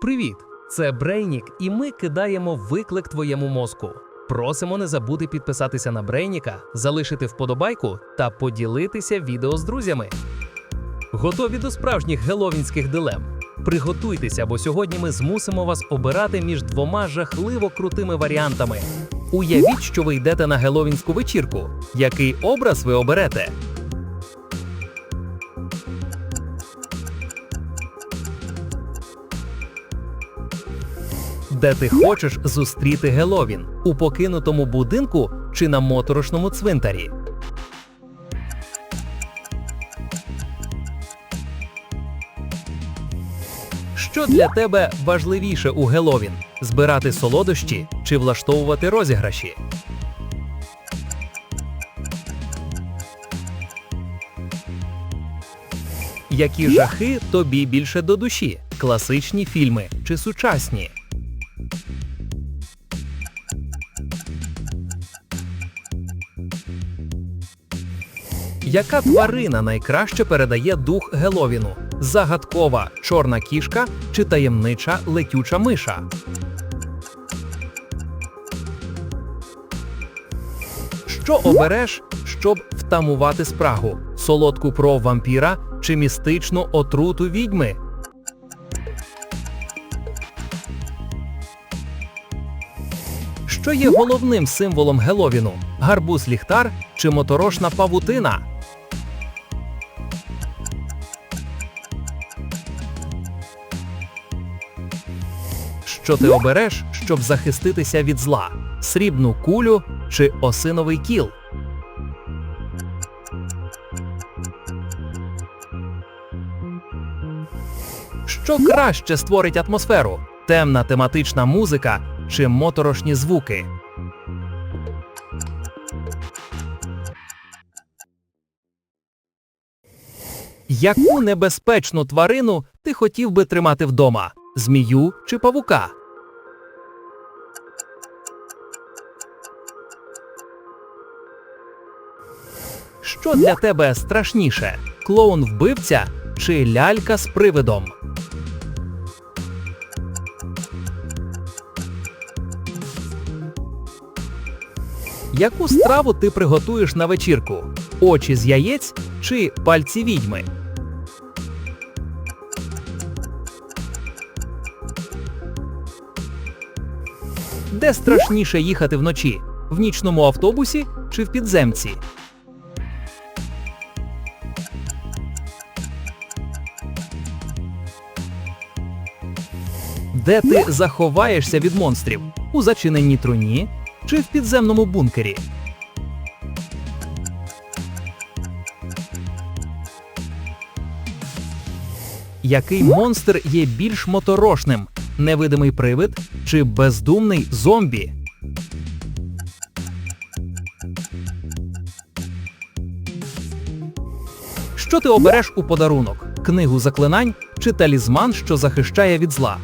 Привіт! Це Брейнік, і ми кидаємо виклик твоєму мозку. Просимо не забути підписатися на Брейніка, залишити вподобайку та поділитися відео з друзями. Готові до справжніх геловінських дилем? Приготуйтеся, бо сьогодні ми змусимо вас обирати між двома жахливо крутими варіантами. Уявіть, що ви йдете на геловінську вечірку. Який образ ви оберете? Де ти хочеш зустріти Геловін? У покинутому будинку чи на моторошному цвинтарі? Що для тебе важливіше у Геловін? Збирати солодощі чи влаштовувати розіграші? Які жахи тобі більше до душі? Класичні фільми чи сучасні? Яка тварина найкраще передає дух Геловіну? Загадкова чорна кішка чи таємнича летюча миша? Що обереш, щоб втамувати спрагу? Солодку кров вампіра чи містичну отруту відьми? Що є головним символом Геловіну? Гарбуз ліхтар чи моторошна павутина? Що ти обереш, щоб захиститися від зла? Срібну кулю чи осиновий кіл? Що краще створить атмосферу? Темна тематична музика чи моторошні звуки? Яку небезпечну тварину ти хотів би тримати вдома? Змію чи павука? Що для тебе страшніше? Клоун вбивця чи лялька з привидом? Яку страву ти приготуєш на вечірку? Очі з яєць чи пальці відьми? Де страшніше їхати вночі? В нічному автобусі чи в підземці? Де ти заховаєшся від монстрів? У зачиненій труні чи в підземному бункері? Який монстр є більш моторошним? Невидимий привид чи бездумний зомбі? Що ти обереш у подарунок? Книгу заклинань чи талізман, що захищає від зла?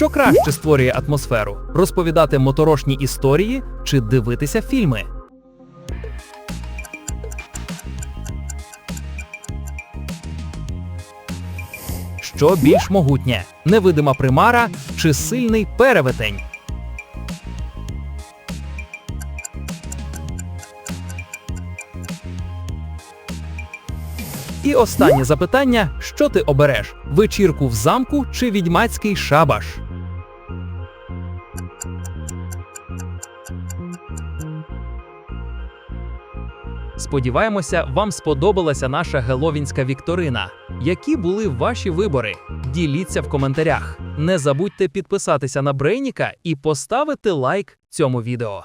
Що краще створює атмосферу? Розповідати моторошні історії чи дивитися фільми? Що більш могутнє? Невидима примара чи сильний перевитень? І останнє запитання: що ти обереш? Вечірку в замку чи відьмацький шабаш? Сподіваємося, вам сподобалася наша геловінська вікторина. Які були ваші вибори? Діліться в коментарях. Не забудьте підписатися на Брейніка і поставити лайк цьому відео.